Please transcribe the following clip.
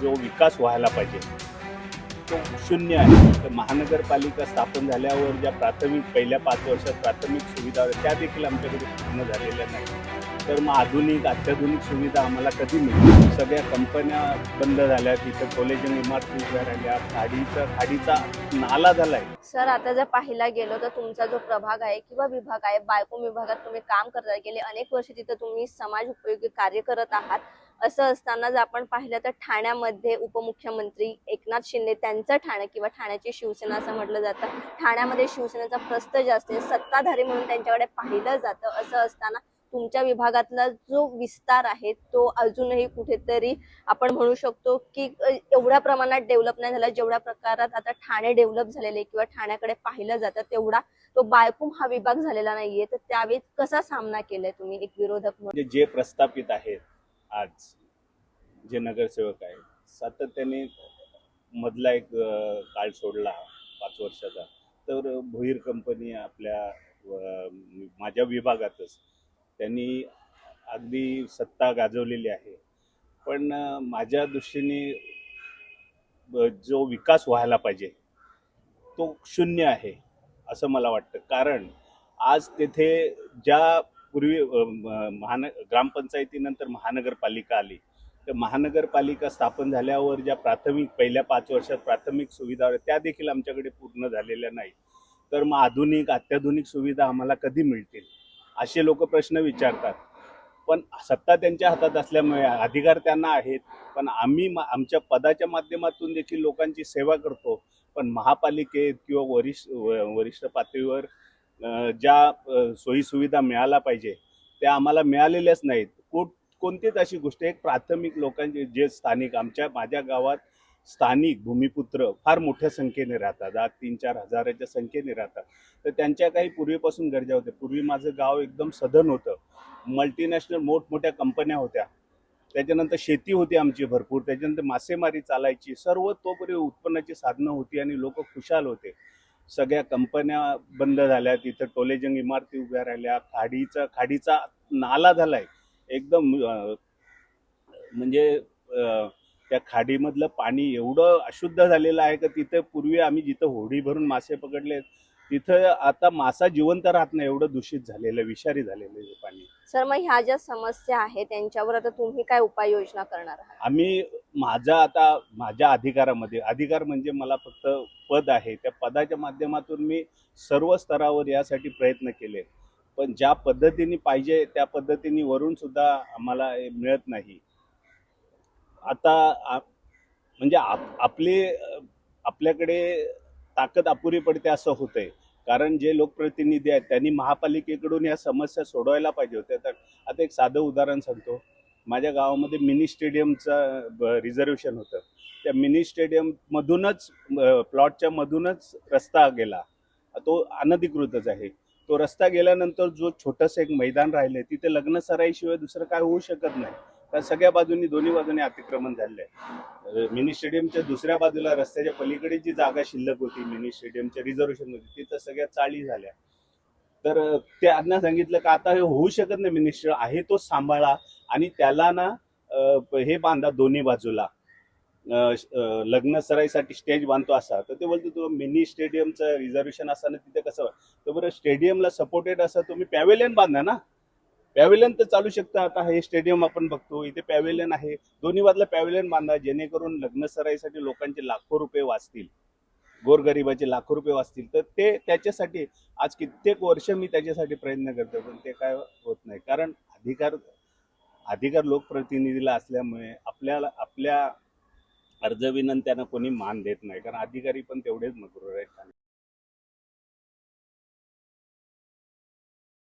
जो विकास व्हायला पाहिजे तो शून्य आहे. तर महानगरपालिका स्थापन झाल्यावर ज्या प्राथमिक पहिल्या पाच वर्षात प्राथमिक सुविधा होत्या त्या देखील आमच्याकडे पूर्ण झालेल्या नाही तर मग आधुनिक अत्याधुनिक सुविधा आम्हाला कधी मिळतील सगळ्या कंपन्या बंद झाल्या तिथं कॉलेज इमारती उभ्या राहिल्या खाडीचा खाडीचा नाला झालाय. सर आता जर पाहायला गेलो तर तुमचा जो प्रभाग आहे किंवा विभाग आहे बायको विभागात तुम्ही काम करता गेले अनेक वर्ष तिथं तुम्ही समाज उपयोगी कार्य करत आहात. असं असताना जर आपण पाहिलं तर ठाण्यामध्ये उपमुख्यमंत्री एकनाथ शिंदे त्यांचं ठाणे किंवा ठाण्याची शिवसेना असं म्हटलं जातं. ठाण्यामध्ये शिवसेनेचा प्रस्त जास्त आहे सत्ताधारी म्हणून त्यांच्याकडे पाहिलं जातं. असं असताना तुमच्या विभागातला जो विस्तार आहे तो अजूनही कुठेतरी आपण म्हणू शकतो की एवढ्या प्रमाणात डेव्हलप नाही झाला. जेवढ्या प्रकारात आता ठाणे डेव्हलप झालेले किंवा ठाण्याकडे पाहिलं जातं तेवढा तो बायकुम हा विभाग झालेला नाहीये. तर त्यावेळी कसा सामना केलाय तुम्ही एक विरोधक म्हणून? म्हणजे जे प्रस्थापित आहेत आज जे नगरसेवक आहेत सातत्याने मधला एक काळ सोडला पाच वर्षाचा. तर भोईर कंपनी आपल्या माझ्या विभागातच त्यांनी अगदी सत्ता गाजवलेली आहे. पण माझ्या दृष्टीने ब- जो विकास व्हायला पाहिजे तो शून्य आहे असं मला वाटतं. कारण आज तेथे ज्या पूर्वी महान ग्रामपंचायतीनंतर महानगरपालिका आली. तर महानगरपालिका स्थापन झाल्यावर ज्या प्राथमिक पहिल्या पाच वर्षात प्राथमिक सुविधा होत्या त्या देखील आमच्याकडे पूर्ण झालेल्या नाही तर मग आधुनिक अत्याधुनिक सुविधा आम्हाला कधी मिळतील? असे लोक प्रश्न विचारतात. पण सत्ता त्यांच्या हातात असल्यामुळे अधिकार त्यांना आहेत. पण आम्ही मा- आमच्या पदाच्या माध्यमातून देखील लोकांची सेवा करतो. पण महापालिकेत किंवा वरिष्ठ व- वरिष्ठ पातळीवर ज्या सोयीसुविधा मिळाल्या पाहिजे त्या आम्हाला मिळालेल्याच नाहीत. कोण कोणतीच अशी गोष्ट एक प्राथमिक लोकांचे जे स्थानिक आमच्या माझ्या गावात स्थानिक भूमिपुत्र फार मोठ्या संख्येने राहतात आज तीन चार हजाराच्या संख्येने राहतात. तर त्यांच्या काही पूर्वीपासून गरजा होत्या. पूर्वी माझं गाव एकदम सधन होतं. मल्टीनॅशनल मोठमोठ्या कंपन्या होत्या. त्याच्यानंतर शेती होती आमची भरपूर. त्याच्यानंतर मासेमारी चालायची. सर्व तोपर्यंत उत्पन्नाची साधनं होती आणि लोक खुशाल होते. सगळ्या कंपन्या बंद झाल्या तिथं टोलेजंग इमारती उभ्या राहिल्या खाडीचा खाडीचा नाला झालाय. एकदम म्हणजे त्या खाडीमधलं पाणी एवढं अशुद्ध झालेलं आहे का तिथं पूर्वी आम्ही जिथं होडी भरून मासे पकडले तिथं आता मासा जिवंत राहत नाही एवढं दूषित झालेलं विषारी झालेलं आहे हे पाणी. सर मग ह्या ज्या समस्या आहेत त्यांच्यावर आता तुम्ही काय उपाययोजना करणार आहात? आम्ही माझा आता माझ्या अधिकारामध्ये अधिकार म्हणजे मला फक्त पद आहे. त्या पदाच्या माध्यमातून मी सर्व स्तरावर यासाठी प्रयत्न केले. पण ज्या पद्धतीने पाहिजे त्या पद्धतीने वरून सुद्धा आम्हाला हे मिळत नाही. आता म्हणजे आप आपली आपल्याकडे ताकद अपुरी पडते असं होतंय. कारण जे लोकप्रतिनिधी आहेत त्यांनी महापालिकेकडून या समस्या सोडवायला पाहिजे होत्या. तर आता एक साधं उदाहरण सांगतो. माझ्या गावामध्ये मिनी स्टेडियमचं रिझर्वेशन होतं. त्या मिनी स्टेडियममधूनच प्लॉटच्या मधूनच रस्ता गेला. तो अनधिकृतच आहे. तो रस्ता गेल्यानंतर जो छोटंसं एक मैदान राहिलं तिथे लग्न सराईशिवाय दुसरं काय होऊ शकत नाही. तर सगळ्या बाजूंनी दोन्ही बाजूने अतिक्रमण झालेलं आहे. मिनी स्टेडियमच्या दुसऱ्या बाजूला रस्त्याच्या पलीकडे जी जागा शिल्लक होती मिनी स्टेडियमच्या रिझर्वेशन होती तिथं सगळ्या चाळी झाल्या. तर त्यांना सांगितलं का आता हे होऊ शकत नाही मिनिस्टर आहे तो सांभाळा आणि त्याला ना हे बांधा दोन्ही बाजूला. लग्न सराईसाठी स्टेज बांधतो असा. तर ते बोलतो तो मिनी स्टेडियमचं रिझर्वेशन असताना तिथे कसं? तर बरं स्टेडियमला सपोर्टेड असं तुम्ही पॅवेलियन बांधा ना. पॅव्हिलियन तर चालू शकतं. आता हे स्टेडियम आपण बघतो इथे पॅव्हिलियन आहे. दोन्ही बाजूला पॅव्हिलियन बांधा जेणेकरून लग्न सराईसाठी लोकांचे लाखो रुपये वाचतील. गोरगरिबाचे लाखो रुपये वाचतील. तर ते त्याच्यासाठी आज कित्येक वर्ष मी त्याच्यासाठी प्रयत्न करतो पण ते काय होत नाही. कारण अधिकार अधिकार लोकप्रतिनिधीला असल्यामुळे आपल्याला आपल्या अर्ज विनंत्यांना कोणी मान देत नाही. कारण अधिकारी पण तेवढेच मग्रूर आहेत.